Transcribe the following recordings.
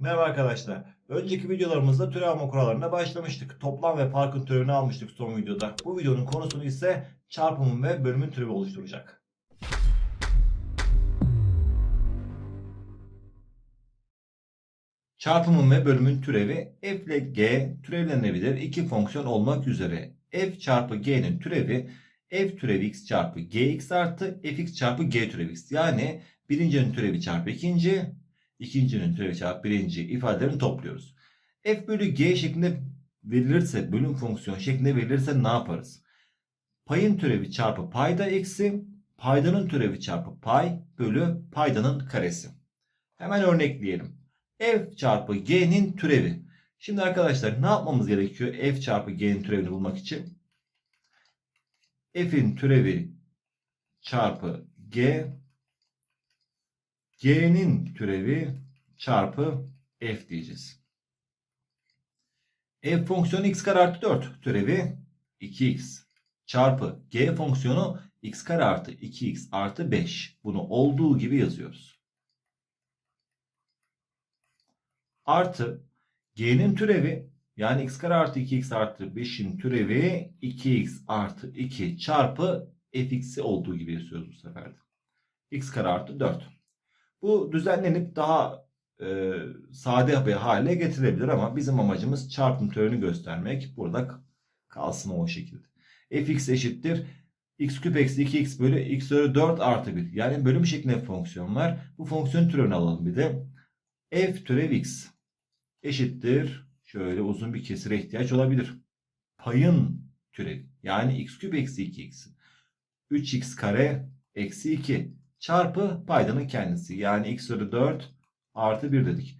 Merhaba arkadaşlar. Önceki videolarımızda türev alma kurallarına başlamıştık. Toplam ve farkın türevini almıştık son videoda. Bu videonun konusunu ise çarpımın ve bölümün türevi oluşturacak. Çarpımın ve bölümün türevi f ile g türevlenebilir iki fonksiyon olmak üzere. f çarpı g'nin türevi f türevi x çarpı gx artı fx çarpı g türevi x. Yani birincinin türevi çarpı ikinci, ikincinin türevi çarpı birinci ifadelerini topluyoruz. f bölü g şeklinde verilirse, bölüm fonksiyon şeklinde verilirse ne yaparız? Payın türevi çarpı payda eksi, paydanın türevi çarpı pay bölü paydanın karesi. Hemen örnekleyelim. f çarpı g'nin türevi. Şimdi arkadaşlar ne yapmamız gerekiyor f çarpı g'nin türevini bulmak için? f'in türevi çarpı g g'nin türevi çarpı f diyeceğiz. f fonksiyonu x kare artı 4 türevi 2x çarpı g fonksiyonu x kare artı 2x artı 5. Bunu olduğu gibi yazıyoruz. Artı g'nin türevi yani x kare artı 2x artı 5'in türevi 2x artı 2 çarpı fx'i olduğu gibi yazıyoruz bu sefer x kare artı 4. Bu düzenlenip daha e, sade bir hale getirebilir ama bizim amacımız çarpım türevini göstermek. Burada kalsın o şekilde. fx eşittir x küp eksi 2x bölü x bölü 4 artı 1. Yani bölüm şeklinde fonksiyon var. Bu fonksiyon türevini alalım bir de. f türev x eşittir. Şöyle uzun bir kesire ihtiyaç olabilir. Payın türevi. Yani x küp eksi 2x. 3x kare eksi 2 çarpı paydanın kendisi. Yani x bölü 4 artı 1 dedik.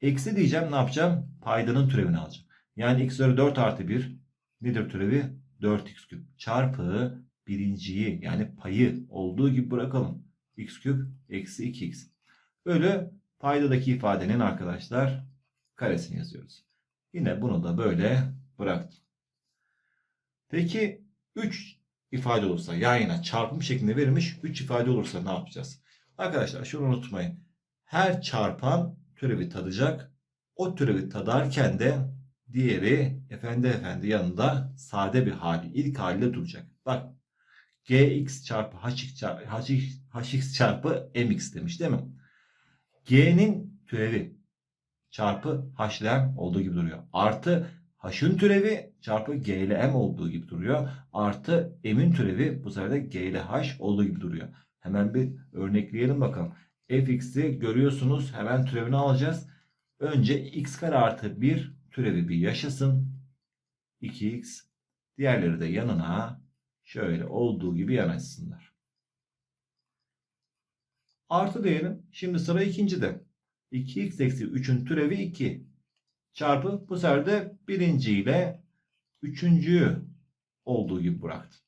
Eksi diyeceğim ne yapacağım? Paydanın türevini alacağım. Yani x bölü 4 artı 1 nedir türevi? 4x küp çarpı birinciyi yani payı olduğu gibi bırakalım. x küp eksi 2x. Bölü paydadaki ifadenin arkadaşlar karesini yazıyoruz. Yine bunu da böyle bıraktım. Peki 3 ifade olursa yan yana çarpım şeklinde verilmiş 3 ifade olursa ne yapacağız? Arkadaşlar şunu unutmayın. Her çarpan türevi tadacak. O türevi tadarken de diğeri efendi efendi yanında sade bir hali ilk haliyle duracak. Bak gx çarpı hx çarpı, hx çarpı mx demiş değil mi? g'nin türevi çarpı h ile m olduğu gibi duruyor. Artı h'ın türevi çarpı g ile m olduğu gibi duruyor. Artı m'in türevi bu sefer de g ile h olduğu gibi duruyor. Hemen bir örnekleyelim bakalım. fx'i görüyorsunuz. Hemen türevini alacağız. Önce x kare artı 1 türevi bir yaşasın. 2x. Diğerleri de yanına şöyle olduğu gibi yanaşsınlar. Artı diyelim. Şimdi sıra ikincide. 2x eksi 3'ün türevi 2 çarpı bu sefer de birinci ile üçüncüyü olduğu gibi bıraktım.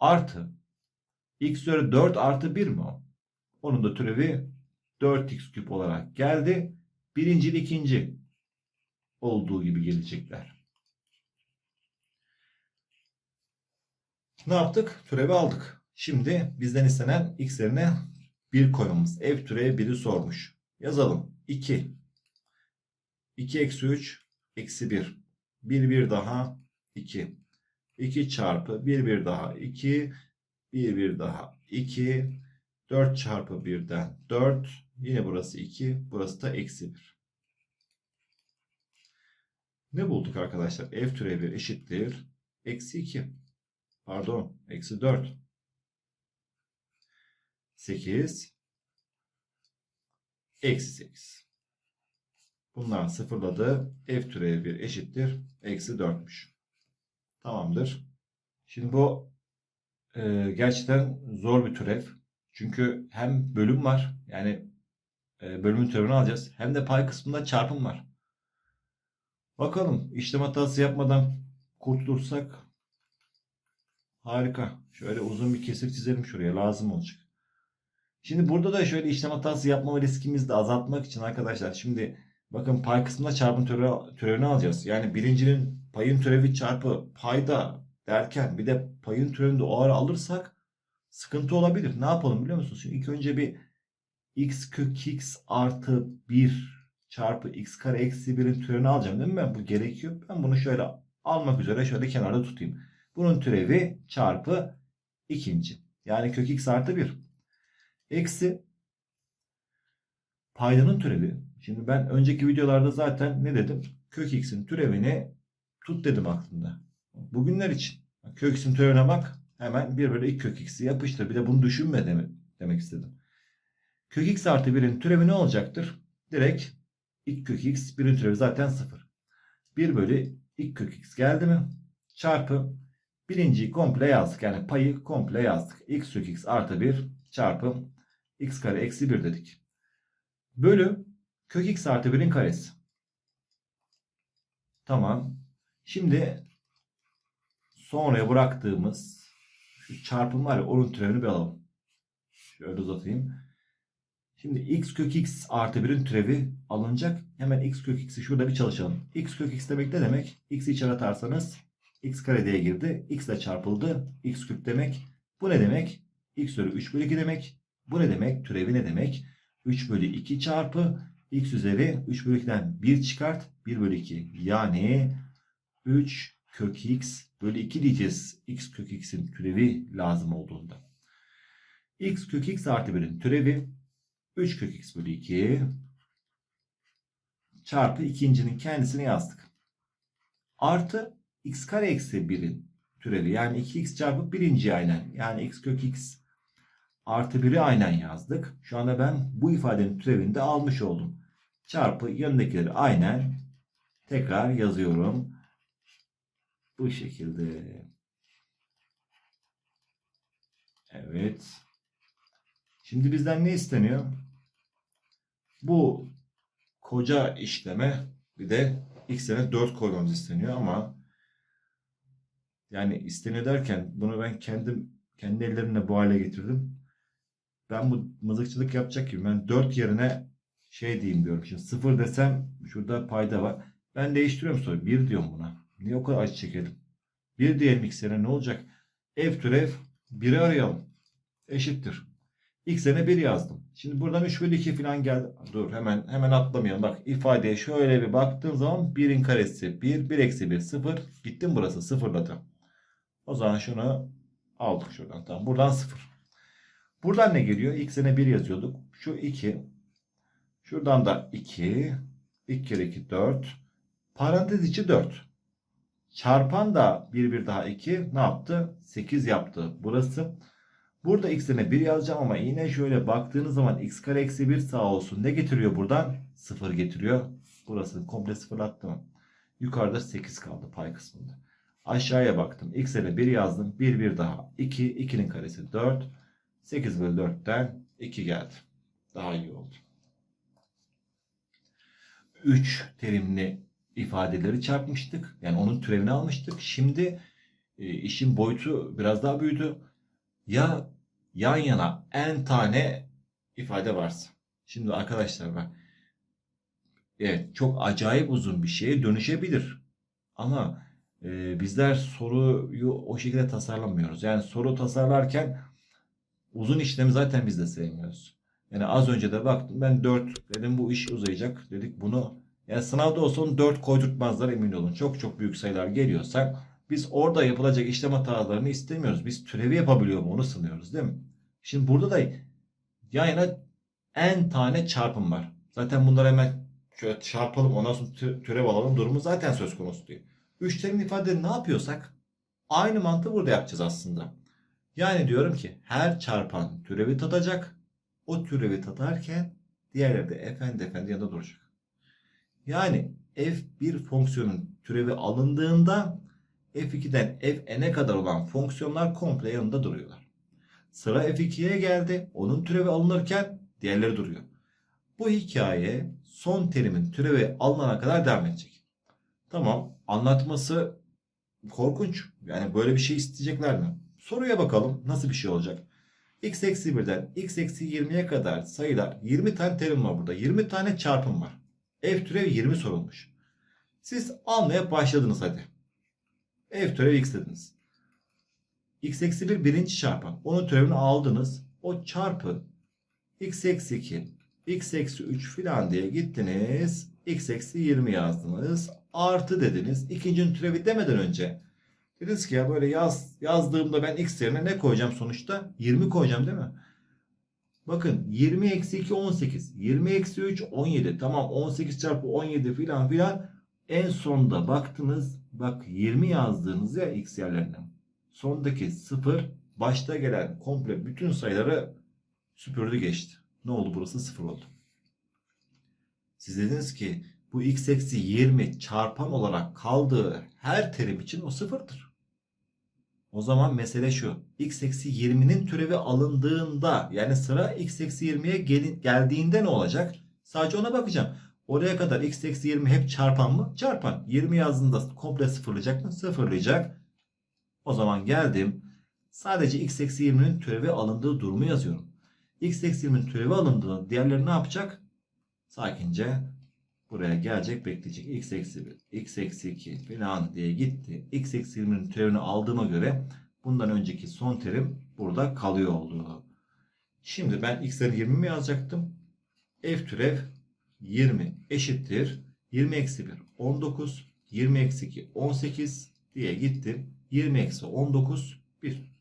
Artı x üzeri 4 artı 1 mi o? Onun da türevi 4x küp olarak geldi. Birinci ile ikinci olduğu gibi gelecekler. Ne yaptık? Türevi aldık. Şimdi bizden istenen x yerine 1 koymamız. F türevi 1'i sormuş. Yazalım. 2. 2 eksi 3 eksi 1. 1 1 daha 2. 2 çarpı 1 1 daha 2. 1 1 daha 2. 4 çarpı 1'den 4. Yine burası 2. Burası da eksi 1. Ne bulduk arkadaşlar? F türevi eşittir. Eksi 2. Pardon. Eksi 4. 8 eksi 8. Bunlar sıfırladı. F türevi 1 eşittir. Eksi 4'müş. Tamamdır. Şimdi bu e, gerçekten zor bir türev. Çünkü hem bölüm var. Yani e, bölümün türevini alacağız. Hem de pay kısmında çarpım var. Bakalım işlem hatası yapmadan kurtulursak harika. Şöyle uzun bir kesir çizelim şuraya. Lazım olacak. Şimdi burada da şöyle işlem hatası yapmama riskimizi de azaltmak için arkadaşlar şimdi bakın pay kısmında çarpım türevi, türevini alacağız. Yani birincinin payın türevi çarpı payda derken bir de payın türevini de o ara alırsak sıkıntı olabilir. Ne yapalım biliyor musunuz? Şimdi ilk önce bir x kök x artı 1 çarpı x kare eksi 1'in türevini alacağım değil mi ben? Bu gerekiyor. Ben bunu şöyle almak üzere şöyle kenarda tutayım. Bunun türevi çarpı ikinci. Yani kök x artı 1. Eksi paydanın türevi. Şimdi ben önceki videolarda zaten ne dedim? Kök x'in türevini tut dedim aklımda. Bugünler için. Kök x'in türevine bak. Hemen 1 bölü 2 kök x'i yapıştır. Bir de bunu düşünme demek istedim. Kök x artı 1'in türevi ne olacaktır? Direkt 2 kök x 1'in türevi zaten 0. 1 bölü 2 kök x geldi mi? Çarpı birinciyi komple yazdık. Yani payı komple yazdık. x kök x artı 1 çarpı x kare eksi 1 dedik. Bölü kök x artı 1'in karesi. Tamam. Şimdi sonraya bıraktığımız şu çarpım var ya onun türevini bir alalım. Şöyle uzatayım. Şimdi x kök x artı 1'in türevi alınacak. Hemen x kök x'i şurada bir çalışalım. x kök x demek ne demek? x'i içeri atarsanız x kare diye girdi. x ile çarpıldı. x küp demek. Bu ne demek? x üzeri 3 bölü 2 demek. Bu ne demek? Türevi ne demek? 3 bölü 2 çarpı x üzeri 3 bölü 2'den 1 çıkart. 1 bölü 2. Yani 3 kök x bölü 2 diyeceğiz. x kök x'in türevi lazım olduğunda. x kök x artı 1'in türevi 3 kök x bölü 2 çarpı ikincinin kendisini yazdık. Artı x kare eksi 1'in türevi yani 2x çarpı birinci aynen yani x kök x artı 1'i aynen yazdık. Şu anda ben bu ifadenin türevini de almış oldum. Çarpı yanındakileri aynen tekrar yazıyorum. Bu şekilde. Evet. Şimdi bizden ne isteniyor? Bu koca işleme bir de x'e 4 koymamız isteniyor ama yani isteniyor derken bunu ben kendim kendi ellerimle bu hale getirdim. Ben bu mızıkçılık yapacak gibi ben 4 yerine şey diyeyim diyorum. Şimdi 0 desem şurada payda var. Ben değiştiriyorum sonra 1 diyorum buna. Niye o kadar acı çekelim? 1 diyelim x'e ne olacak? F türev 1'i arayalım. Eşittir. X'e 1 yazdım. Şimdi buradan 3 bölü 2 falan geldi. Dur hemen hemen atlamayalım. Bak ifadeye şöyle bir baktığım zaman 1'in karesi 1, 1 eksi 1, 0. Gittim burası sıfırladım. O zaman şunu aldık şuradan. Tamam buradan 0. Buradan ne geliyor? X'e 1 yazıyorduk. Şu 2. Şuradan da 2. 2 kere 2 4. Parantez içi 4. Çarpan da 1 1 daha 2 ne yaptı? 8 yaptı. Burası. Burada x'ine 1 yazacağım ama yine şöyle baktığınız zaman x kare eksi 1 sağ olsun. Ne getiriyor buradan? 0 getiriyor. Burasını komple sıfırlattım. Yukarıda 8 kaldı pay kısmında. Aşağıya baktım. x'e 1 yazdım. 1 1 daha 2. 2'nin karesi 4. 8 bölü 4'ten 2 geldi. Daha iyi oldu. 3 terimli ifadeleri çarpmıştık. Yani onun türevini almıştık. Şimdi e, işin boyutu biraz daha büyüdü. Ya yan yana n tane ifade varsa. Şimdi arkadaşlar bak. Evet çok acayip uzun bir şeye dönüşebilir. Ama e, bizler soruyu o şekilde tasarlamıyoruz. Yani soru tasarlarken uzun işlemi zaten biz de sevmiyoruz. Yani az önce de baktım ben 4 dedim bu iş uzayacak dedik bunu yani sınavda olsa onu 4 koydurtmazlar emin olun. Çok çok büyük sayılar geliyorsa biz orada yapılacak işlem hatalarını istemiyoruz. Biz türevi yapabiliyor mu onu sınıyoruz değil mi? Şimdi burada da yan yana n tane çarpım var. Zaten bunları hemen şöyle çarpalım ondan sonra tü- türev alalım durumu zaten söz konusu değil. Üç terim ifade ne yapıyorsak aynı mantığı burada yapacağız aslında. Yani diyorum ki her çarpan türevi tatacak. O türevi tatarken diğerleri de efendi efendi yanında duracak. Yani f1 fonksiyonun türevi alındığında f2'den fn'e kadar olan fonksiyonlar komple yanında duruyorlar. Sıra f2'ye geldi. Onun türevi alınırken diğerleri duruyor. Bu hikaye son terimin türevi alınana kadar devam edecek. Tamam anlatması korkunç. Yani böyle bir şey isteyecekler mi? Soruya bakalım nasıl bir şey olacak. X eksi 1'den x eksi 20'ye kadar sayılar 20 tane terim var burada. 20 tane çarpım var. F türevi 20 sorulmuş. Siz almaya başladınız hadi. F türevi x dediniz. x eksi 1 birinci çarpan. Onun türevini aldınız. O çarpı x eksi 2 x eksi 3 filan diye gittiniz. x eksi 20 yazdınız. Artı dediniz. İkincinin türevi demeden önce. Dediniz ki ya böyle yaz, yazdığımda ben x yerine ne koyacağım sonuçta? 20 koyacağım değil mi? Bakın 20 eksi 2 18. 20 eksi 3 17. Tamam 18 çarpı 17 filan filan. En sonda baktınız. Bak 20 yazdığınız ya x yerlerine. Sondaki 0 başta gelen komple bütün sayıları süpürdü geçti. Ne oldu burası 0 oldu. Siz dediniz ki bu x eksi 20 çarpan olarak kaldığı her terim için o sıfırdır. O zaman mesele şu. x eksi 20'nin türevi alındığında yani sıra x eksi 20'ye gelin- geldiğinde ne olacak? Sadece ona bakacağım. Oraya kadar x eksi 20 hep çarpan mı? Çarpan. 20 yazdığında komple sıfırlayacak mı? Sıfırlayacak. O zaman geldim. Sadece x eksi 20'nin türevi alındığı durumu yazıyorum. x eksi 20'nin türevi alındığında diğerleri ne yapacak? Sakince buraya gelecek bekleyecek. x eksi 1, x eksi 2 falan diye gitti. x eksi 20'nin türevini aldığıma göre bundan önceki son terim burada kalıyor oldu. Şimdi ben x'leri 20 mi yazacaktım? F türev 20 eşittir. 20 eksi 1 19. 20 eksi 2 18 diye gittim. 20 eksi 19 1.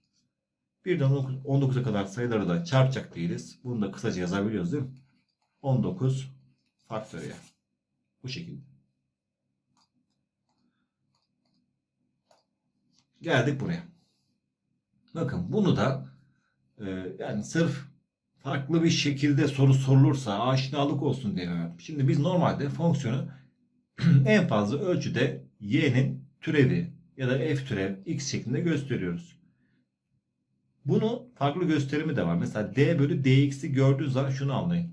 Birden 19'a kadar sayıları da çarpacak değiliz. Bunu da kısaca yazabiliyoruz değil mi? 19 faktöriyel. Bu şekilde. Geldik buraya. Bakın bunu da e, yani sırf farklı bir şekilde soru sorulursa aşinalık olsun diye verdim. Şimdi biz normalde fonksiyonu en fazla ölçüde y'nin türevi ya da f türev x şeklinde gösteriyoruz. Bunu farklı gösterimi de var. Mesela d bölü dx'i gördüğünüz zaman şunu anlayın.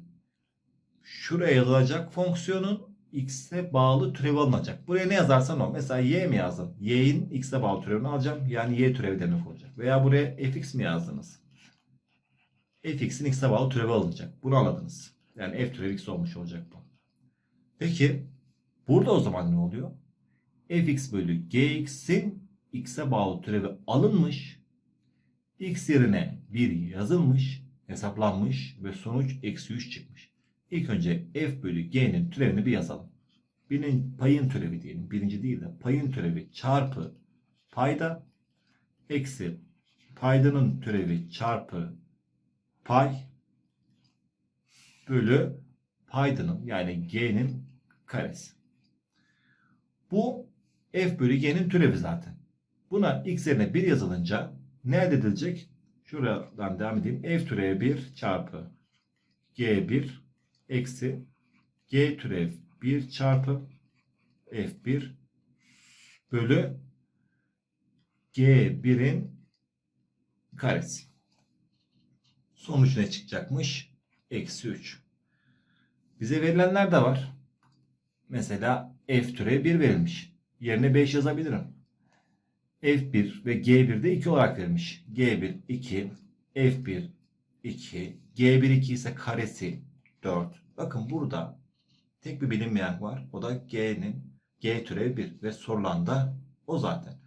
Şuraya yazılacak fonksiyonun x'e bağlı türevi alınacak. Buraya ne yazarsan o. Mesela y mi yazdın? y'in x'e bağlı türevini alacağım. Yani y türevi demek olacak. Veya buraya fx mi yazdınız? fx'in x'e bağlı türevi alınacak. Bunu anladınız. Yani f türevi x olmuş olacak bu. Peki burada o zaman ne oluyor? fx bölü gx'in x'e bağlı türevi alınmış. x yerine 1 yazılmış, hesaplanmış ve sonuç eksi 3 çıkmış. İlk önce f bölü g'nin türevini bir yazalım. Birinin payın türevi diyelim. Birinci değil de payın türevi çarpı payda eksi paydanın türevi çarpı pay bölü paydanın yani g'nin karesi. Bu f bölü g'nin türevi zaten. Buna x yerine 1 yazılınca ne elde edilecek? Şuradan devam edeyim. f türevi 1 çarpı g1 eksi g türev 1 çarpı f1 bölü g1'in karesi. Sonuç ne çıkacakmış? Eksi 3. Bize verilenler de var. Mesela f türev 1 verilmiş. Yerine 5 yazabilirim. f1 ve g1 de 2 olarak verilmiş. g1 2, f1 2, g1 2 ise karesi 4. Bakın burada tek bir bilinmeyen var. O da G'nin G türevi 1 ve sorulan da o zaten.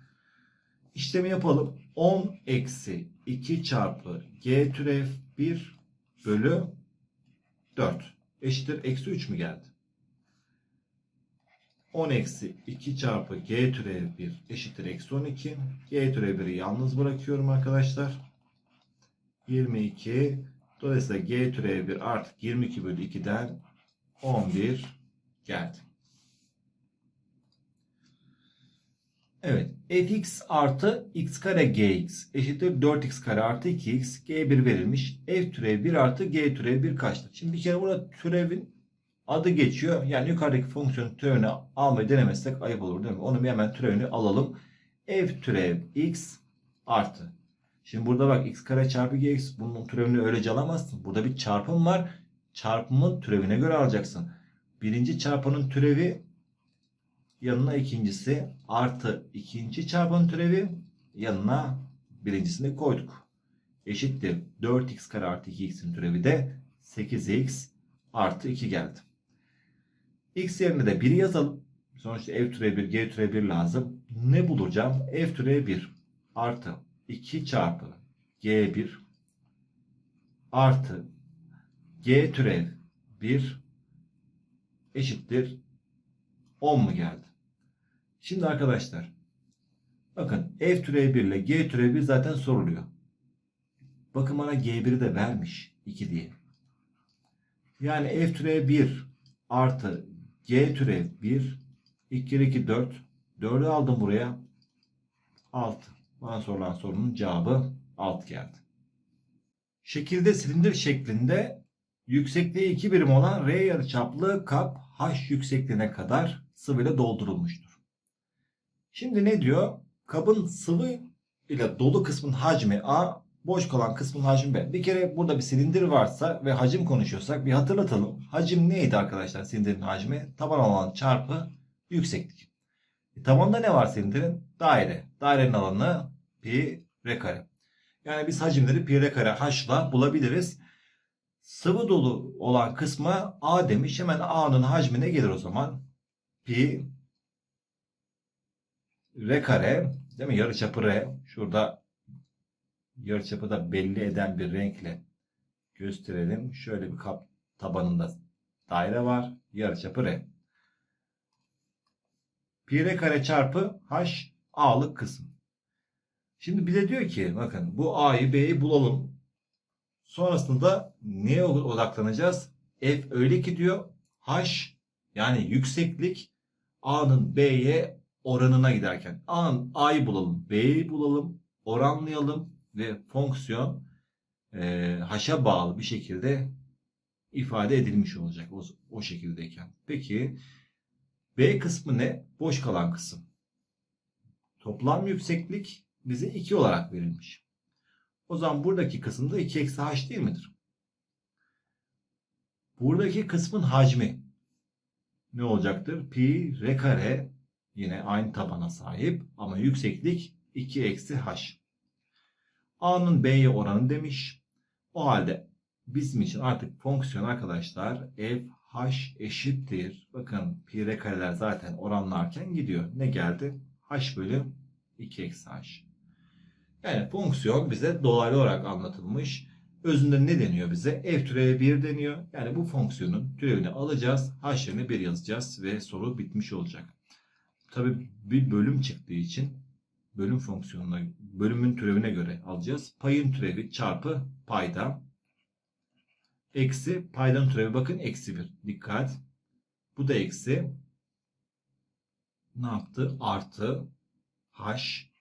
İşlemi yapalım. 10 eksi 2 çarpı G türev 1 bölü 4 eşittir. Eksi 3 mü geldi? 10 eksi 2 çarpı G türev 1 eşittir. Eksi 12. G türev 1'i yalnız bırakıyorum arkadaşlar. 22 Dolayısıyla g türevi 1 artık 22 bölü 2'den 11 geldi. Evet. fx artı x kare gx eşittir 4x kare artı 2x g1 verilmiş. f türevi 1 artı g türevi 1 kaçtır? Şimdi bir kere burada türevin adı geçiyor. Yani yukarıdaki fonksiyonun türevini almayı denemezsek ayıp olur değil mi? Onu bir hemen türevini alalım. f türev x artı Şimdi burada bak x kare çarpı gx bunun türevini öylece alamazsın. Burada bir çarpım var. Çarpımın türevine göre alacaksın. Birinci çarpanın türevi yanına ikincisi artı ikinci çarpanın türevi yanına birincisini koyduk. Eşittir 4x kare artı 2x'in türevi de 8x artı 2 geldi. x yerine de 1 yazalım. Sonuçta f türevi 1, g türevi 1 lazım. Ne bulacağım? f türevi 1 artı 2 çarpı G1 artı G türev 1 eşittir 10 mu geldi? Şimdi arkadaşlar bakın f türevi 1 ile g türevi 1 zaten soruluyor. Bakın bana g1'i de vermiş 2 diye. Yani f türevi 1 artı g türevi 1 2 kere 2 4 4'ü aldım buraya 6. Bana sorulan sorunun cevabı 6 geldi. Şekilde silindir şeklinde yüksekliği 2 birim olan R yarıçaplı kap H yüksekliğine kadar sıvıyla doldurulmuştur. Şimdi ne diyor? Kabın sıvı ile dolu kısmın hacmi A, boş kalan kısmın hacmi B. Bir kere burada bir silindir varsa ve hacim konuşuyorsak bir hatırlatalım. Hacim neydi arkadaşlar silindirin hacmi? Taban alan çarpı yükseklik. E, tabanda ne var silindirin? Daire. Dairenin alanı pi r kare. Yani biz hacimleri pi r kare h'la bulabiliriz. Sıvı dolu olan kısma A demiş. Hemen A'nın hacmine gelir o zaman. Pi R kare değil mi? Yarıçapı R. Şurada yarıçapı da belli eden bir renkle gösterelim. Şöyle bir kap tabanında daire var. Yarıçapı R. Pi R kare çarpı H A'lık kısım. Şimdi bize diyor ki bakın bu A'yı B'yi bulalım. Sonrasında neye odaklanacağız? F öyle ki diyor H yani yükseklik A'nın B'ye oranına giderken A'nın A'yı bulalım, B'yi bulalım, oranlayalım ve fonksiyon e, H'a bağlı bir şekilde ifade edilmiş olacak o, o şekildeyken. Peki B kısmı ne? Boş kalan kısım. Toplam yükseklik bize 2 olarak verilmiş. O zaman buradaki kısımda 2 eksi h değil midir? Buradaki kısmın hacmi ne olacaktır? Pi r kare yine aynı tabana sahip ama yükseklik 2 eksi h. A'nın B'ye oranı demiş. O halde bizim için artık fonksiyon arkadaşlar f h eşittir. Bakın pi r kareler zaten oranlarken gidiyor. Ne geldi? h bölü 2 eksi h. Yani fonksiyon bize dolaylı olarak anlatılmış. Özünde ne deniyor bize? F türevi 1 deniyor. Yani bu fonksiyonun türevini alacağız. H yerine 1 yazacağız ve soru bitmiş olacak. Tabi bir bölüm çıktığı için bölüm fonksiyonuna, bölümün türevine göre alacağız. Payın türevi çarpı payda. Eksi paydanın türevi bakın eksi 1. Dikkat. Bu da eksi. Ne yaptı? Artı h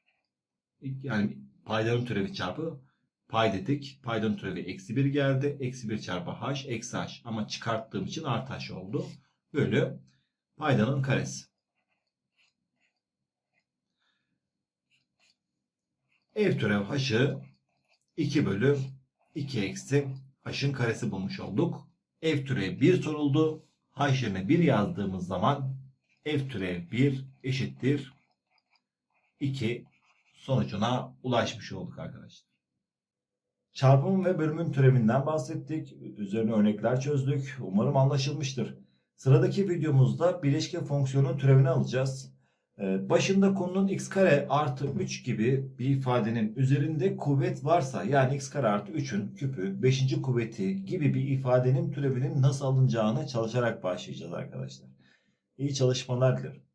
yani paydanın türevi çarpı pay dedik. Paydanın türevi eksi 1 geldi. Eksi 1 çarpı h eksi h. Ama çıkarttığım için artı h oldu. Bölü paydanın karesi. Ev türev h'ı 2 bölü 2 eksi h'ın karesi bulmuş olduk. F türev 1 soruldu. H yerine 1 yazdığımız zaman F türev 1 eşittir 2 sonucuna ulaşmış olduk arkadaşlar. Çarpım ve bölümün türevinden bahsettik. Üzerine örnekler çözdük. Umarım anlaşılmıştır. Sıradaki videomuzda bileşke fonksiyonun türevini alacağız. Ee, Başında konunun x kare artı 3 gibi bir ifadenin üzerinde kuvvet varsa yani x kare artı 3'ün küpü 5. kuvveti gibi bir ifadenin türevinin nasıl alınacağını çalışarak başlayacağız arkadaşlar. İyi çalışmalar dilerim.